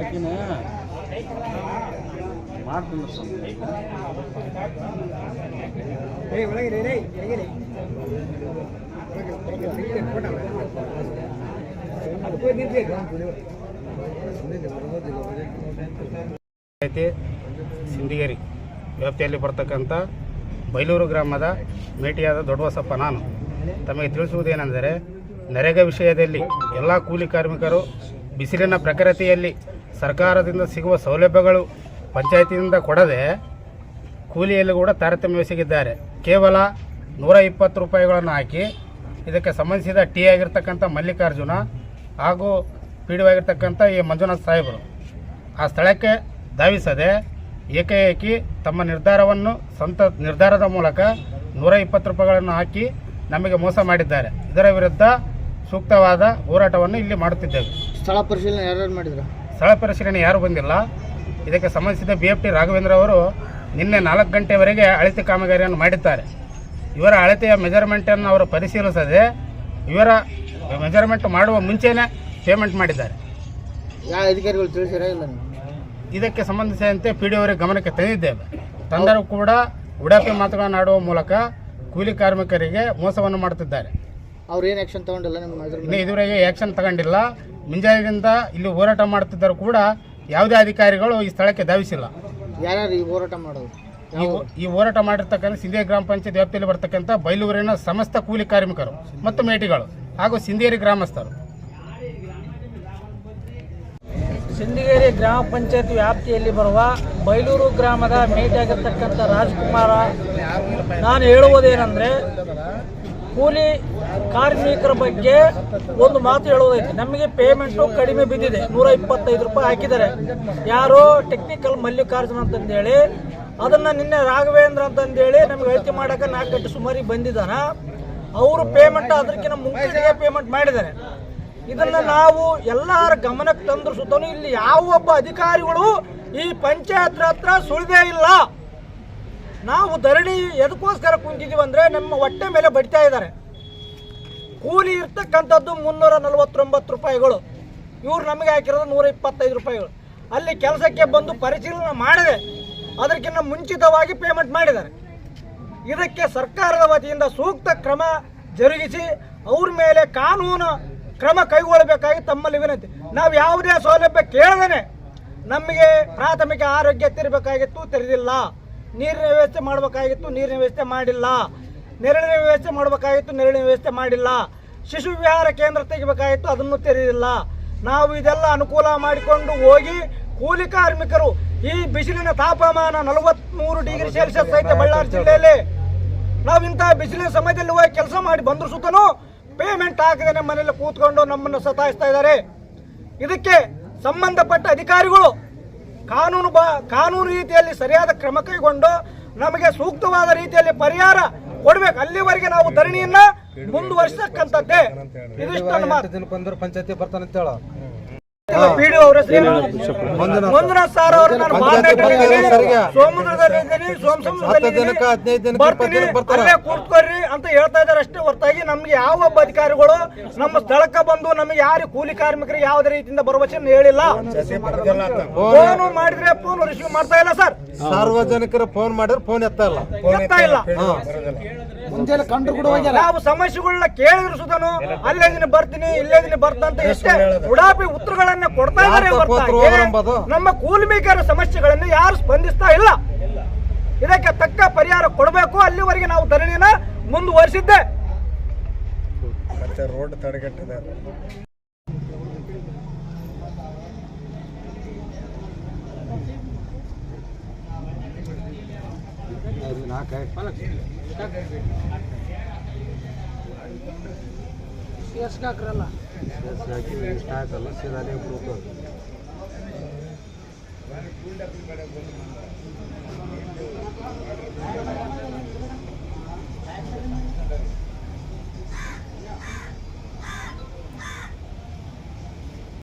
Aquí no. ಸಿಂಧಿಗೇರಿ ವ್ಯಾಪ್ತಿಯಲ್ಲಿ ಬರ್ತಕ್ಕಂಥ ಬೈಲೂರು ಗ್ರಾಮದ ಮೇಟಿಯಾದ ದೊಡ್ಡಬಸಪ್ಪ ನಾನು. ತಮಗೆ ತಿಳಿಸುವುದೇನೆಂದರೆ ನರೇಗಾ ವಿಷಯದಲ್ಲಿ ಎಲ್ಲ ಕೂಲಿ ಕಾರ್ಮಿಕರು ಬಿಸಿಲಿನ ಪ್ರಕೃತಿಯಲ್ಲಿ ಸರ್ಕಾರದಿಂದ ಸಿಗುವ ಸೌಲಭ್ಯಗಳು ಪಂಚಾಯತಿಯಿಂದ ಕೊಡದೆ ಕೂಲಿಯಲ್ಲಿ ಕೂಡ ತಾರತಮ್ಯವೆಸಗಿದ್ದಾರೆ ಕೇವಲ ನೂರ ಇಪ್ಪತ್ತು ರೂಪಾಯಿಗಳನ್ನು ಹಾಕಿ ಇದಕ್ಕೆ ಸಂಬಂಧಿಸಿದ ಟಿ ಆಗಿರ್ತಕ್ಕಂಥ ಮಲ್ಲಿಕಾರ್ಜುನ ಹಾಗೂ ಪಿ ಡಿ ಆಗಿರ್ತಕ್ಕಂಥ ಈ ಮಂಜುನಾಥ್ ಸಾಹೇಬರು ಆ ಸ್ಥಳಕ್ಕೆ ಧಾವಿಸದೆ ಏಕಾಏಕಿ ತಮ್ಮ ನಿರ್ಧಾರವನ್ನು ಸ್ವಂತ ನಿರ್ಧಾರದ ಮೂಲಕ ನೂರ ಇಪ್ಪತ್ತು ರೂಪಾಯಿಗಳನ್ನು ಹಾಕಿ ನಮಗೆ ಮೋಸ ಮಾಡಿದ್ದಾರೆ. ಇದರ ವಿರುದ್ಧ ಸೂಕ್ತವಾದ ಹೋರಾಟವನ್ನು ಇಲ್ಲಿ ಮಾಡುತ್ತಿದ್ದೇವೆ. ಸ್ಥಳ ಪರಿಶೀಲನೆ ಯಾರು ಮಾಡಿದ್ರು? ಸ್ಥಳ ಪರಿಶೀಲನೆ ಯಾರು ಬಂದಿಲ್ಲ. ಇದಕ್ಕೆ ಸಂಬಂಧಿಸಿದ ಬಿ ಎಫ್ ಟಿ ರಾಘವೇಂದ್ರ ಅವರು ನಿನ್ನೆ ನಾಲ್ಕು ಗಂಟೆವರೆಗೆ ಅಳತೆ ಕಾಮಗಾರಿಯನ್ನು ಮಾಡಿದ್ದಾರೆ. ಇವರ ಅಳತೆಯ ಮೆಜರ್ಮೆಂಟನ್ನು ಅವರು ಪರಿಶೀಲಿಸದೆ ಇವರ ಮೆಜರ್ಮೆಂಟ್ ಮಾಡುವ ಮುಂಚೆನೇ ಪೇಮೆಂಟ್ ಮಾಡಿದ್ದಾರೆ. ಯಾವ ಅಧಿಕಾರಿಗಳು ತಿಳಿಸಿರ ಇಲ್ಲ ಇದಕ್ಕೆ ಸಂಬಂಧಿಸಿದಂತೆ ಪಿ ಡಿ ಅವರಿಗೆ ಗಮನಕ್ಕೆ ತಂದಿದ್ದೇವೆ. ತಂದರೂ ಕೂಡ ಉಡಾಪಿ ಮಾತುಗಳನ್ನು ಆಡುವ ಮೂಲಕ ಕೂಲಿ ಕಾರ್ಮಿಕರಿಗೆ ಮೋಸವನ್ನು ಮಾಡುತ್ತಿದ್ದಾರೆ. ಅವ್ರು ಏನು ಆ್ಯಕ್ಷನ್ ತಗೊಂಡಿಲ್ಲ ನಿಮ್ಮ ಇದುವರೆಗೆ ಆ್ಯಕ್ಷನ್ ತಗೊಂಡಿಲ್ಲ. ಮುಂಜಾನೆಯಿಂದ ಇಲ್ಲಿ ಹೋರಾಟ ಮಾಡುತ್ತಿದ್ದರೂ ಕೂಡ ಯಾವುದೇ ಅಧಿಕಾರಿಗಳು ಈ ಸ್ಥಳಕ್ಕೆ ಧಾವಿಸಿಲ್ಲ. ಯಾರ್ಯಾರು ಈ ಹೋರಾಟ ಮಾಡೋದು? ಈ ಈ ಹೋರಾಟ ಮಾಡಿರ್ತಕ್ಕಂಥ ಸಿಂಧಿಯ ಗ್ರಾಮ ಪಂಚಾಯತ್ ವ್ಯಾಪ್ತಿಯಲ್ಲಿ ಬರ್ತಕ್ಕಂಥ ಬೈಲೂರಿನ ಸಮಸ್ತ ಕೂಲಿ ಕಾರ್ಮಿಕರು ಮತ್ತು ಮೇಟಿಗಳು ಹಾಗೂ ಸಿಂಧಿಯರಿ ಗ್ರಾಮಸ್ಥರು. ಸಿಂಧೇರಿ ಗ್ರಾಮ ಪಂಚಾಯತ್ ವ್ಯಾಪ್ತಿಯಲ್ಲಿ ಬರುವ ಬೈಲೂರು ಗ್ರಾಮದ ಮೇಟಿಯಾಗಿರ್ತಕ್ಕಂಥ ರಾಜ್ಕುಮಾರ ನಾನು ಹೇಳುವುದೇನೆಂದರೆ ಕೂಲಿ ಕಾರ್ಮಿಕರ ಬಗ್ಗೆ ಒಂದು ಮಾತು ಹೇಳೋದೈತಿ ನಮಗೆ ಪೇಮೆಂಟು ಕಡಿಮೆ ಬಿದ್ದಿದೆ. ನೂರ ಇಪ್ಪತ್ತೈದು ರೂಪಾಯಿ ಹಾಕಿದ್ದಾರೆ. ಯಾರೋ ಟೆಕ್ನಿಕಲ್ ಮಲ್ಲಿಕಾರ್ಜುನ ಅಂತಂದೇಳಿ, ಅದನ್ನು ನಿನ್ನೆ ರಾಘವೇಂದ್ರ ಅಂತಂದೇಳಿ ನಮ್ಗೆ ಅಳತೆ ಮಾಡೋಕೆ ನಾಲ್ಕು ಗಂಟೆ ಸುಮಾರಿಗೆ ಬಂದಿದ್ದಾನ. ಅವರು ಪೇಮೆಂಟ್ ಅದಕ್ಕಿಂತ ಮುಂಚೆಗೆ ಪೇಮೆಂಟ್ ಮಾಡಿದ್ದಾರೆ. ಇದನ್ನ ನಾವು ಎಲ್ಲರ ಗಮನಕ್ಕೆ ತಂದ್ರು ಸುತ್ತಲೂ ಇಲ್ಲಿ ಯಾವ ಒಬ್ಬ ಅಧಿಕಾರಿಗಳು ಈ ಪಂಚಾಯತ್ ಹತ್ರ ಸುಳಿದೇ ಇಲ್ಲ. ನಾವು ಧರಣಿ ಎದಕ್ಕೋಸ್ಕರ ಕುಂತಿದ್ದೀವಿ ಅಂದ್ರೆ ನಮ್ಮ ಹೊಟ್ಟೆ ಮೇಲೆ ಬಡಿತಾ ಇದ್ದಾರೆ. ಕೂಲಿ ಇರ್ತಕ್ಕಂಥದ್ದು ಮುನ್ನೂರ ನಲವತ್ತೊಂಬತ್ತು ರೂಪಾಯಿಗಳು. ಇವ್ರು ನಮಗೆ ಹಾಕಿರೋದು ನೂರ ಇಪ್ಪತ್ತೈದು ರೂಪಾಯಿಗಳು. ಅಲ್ಲಿ ಕೆಲಸಕ್ಕೆ ಬಂದು ಪರಿಶೀಲನೆ ಮಾಡಿದೆ ಅದಕ್ಕಿಂತ ಮುಂಚಿತವಾಗಿ ಪೇಮೆಂಟ್ ಮಾಡಿದ್ದಾರೆ. ಇದಕ್ಕೆ ಸರ್ಕಾರದ ವತಿಯಿಂದ ಸೂಕ್ತ ಕ್ರಮ ಜರುಗಿಸಿ ಅವ್ರ ಮೇಲೆ ಕಾನೂನು ಕ್ರಮ ಕೈಗೊಳ್ಳಬೇಕಾಗಿ ತಮ್ಮಲ್ಲಿ ವಿನಂತಿ. ನಾವು ಯಾವುದೇ ಸೌಲಭ್ಯ ಕೇಳದೇನೆ ನಮಗೆ ಪ್ರಾಥಮಿಕ ಆರೋಗ್ಯ ತೆರಬೇಕಾಗಿತ್ತು ತೆರೆದಿಲ್ಲ ನೀರಿನ ವ್ಯವಸ್ಥೆ ಮಾಡಬೇಕಾಗಿತ್ತು ನೀರಿನ ವ್ಯವಸ್ಥೆ ಮಾಡಿಲ್ಲ. ನೆರಳಿನ ವ್ಯವಸ್ಥೆ ಮಾಡಬೇಕಾಗಿತ್ತು ನೆರಳಿನ ವ್ಯವಸ್ಥೆ ಮಾಡಿಲ್ಲ. ಶಿಶು ವಿಹಾರ ಕೇಂದ್ರ ತೆಗಿಬೇಕಾಗಿತ್ತು ಅದನ್ನು ತೆರೆದಿಲ್ಲ. ನಾವು ಇದೆಲ್ಲ ಅನುಕೂಲ ಮಾಡಿಕೊಂಡು ಹೋಗಿ ಕೂಲಿ ಕಾರ್ಮಿಕರು ಈ ಬಿಸಿಲಿನ ತಾಪಮಾನ ನಲವತ್ಮೂರು ಡಿಗ್ರಿ ಸೆಲ್ಸಿಯಸ್ ಐತೆ ಬಳ್ಳಾರಿ ಜಿಲ್ಲೆಯಲ್ಲಿ ನಾವು ಇಂತಹ ಬಿಸಿಲಿನ ಸಮಯದಲ್ಲಿ ಹೋಗಿ ಕೆಲಸ ಮಾಡಿ ಬಂದ್ರು ಸುತ್ತನೂ ಪೇಮೆಂಟ್ ಹಾಕದೆ ನಮ್ಮ ಮನೆಯಲ್ಲಿ ಕೂತ್ಕೊಂಡು ನಮ್ಮನ್ನು ಸತಾಯಿಸ್ತಾ ಇದ್ದಾರೆ. ಇದಕ್ಕೆ ಸಂಬಂಧಪಟ್ಟ ಅಧಿಕಾರಿಗಳು ಕಾನೂನು ಬಾ ಕಾನೂನು ರೀತಿಯಲ್ಲಿ ಸರಿಯಾದ ಕ್ರಮ ಕೈಗೊಂಡು ನಮಗೆ ಸೂಕ್ತವಾದ ರೀತಿಯಲ್ಲಿ ಪರಿಹಾರ ಕೊಡ್ಬೇಕು. ಅಲ್ಲಿವರೆಗೆ ನಾವು ಧರಣಿಯನ್ನ ಮುಂದುವರಿಸತಕ್ಕಂಥದ್ದೇ ಇದಿಷ್ಟು ಮಾತು. ಪಂಚಾಯತಿ ಬರ್ತಾನಂತ ಹೇಳ. ಪಿಡಿಒ ಅವ್ರ ಮಂಜುನಾಥ್ ಸರ್. ಅವರು ನಾನು ಬರ್ತೀನಿ. ಅಲ್ಲೇ ಕೂತ್ಕೊರ್ರಿ ಅಂತ ಹೇಳ್ತಾ ಇದಾರೆ ಅಷ್ಟೇ ಹೊರತಾಗಿ ನಮ್ಗೆ ಯಾವ ಒಬ್ಬ ಅಧಿಕಾರಿಗಳು ನಮ್ಮ ಸ್ಥಳಕ್ಕೆ ಬಂದು ನಮಗೆ ಯಾರು ಕೂಲಿ ಕಾರ್ಮಿಕರಿಗೆ ಯಾವುದೇ ರೀತಿಯಿಂದ ಭರವಸೆ ಹೇಳಿಲ್ಲ. ಫೋನ್ ಮಾಡಿದ್ರೆ ಫೋನ್ ರಿಸೀವ್ ಮಾಡ್ತಾ ಇಲ್ಲ ಸರ್. ಸಾರ್ವಜನಿಕರು ಫೋನ್ ಮಾಡಿದ್ರೆ ಫೋನ್ ಎತ್ತ ಇಲ್ಲ. ಎತ್ತಾ ಇಲ್ಲ. ನಾವು ಸಮಸ್ಯೆಗಳನ್ನ ಕೇಳಿದ್ರು ಸುಧನು ಅಲ್ಲೇ ದಿನ ಬರ್ತೀನಿ ಇಲ್ಲೇ ದಿನ ಬರ್ತಂತ ಎಷ್ಟೇ ಉಡಾಪಿ ಉತ್ತರಗಳನ್ನ ಕೊಡ್ತಾ ಇದ್ದಾರೆ ನಮ್ಮ ಕೂಲಿಮಿಕರ ಸಮಸ್ಯೆಗಳನ್ನು ಯಾರು ಸ್ಪಂದಿಸ್ತಾ ಇಲ್ಲ. ಇದಕ್ಕೆ ತಕ್ಕ ಪರಿಹಾರ ಕೊಡಬೇಕು ಧರಣಿನ ಮತ್ತೆ ರೋಡ್ ತಡೆಗಟ್ಟಿದೆ ಆಯ್ತಲ್ಲ ಸೀದಾ ನೀವು ಕೂತ್ಕೊಳ್ಳಿ.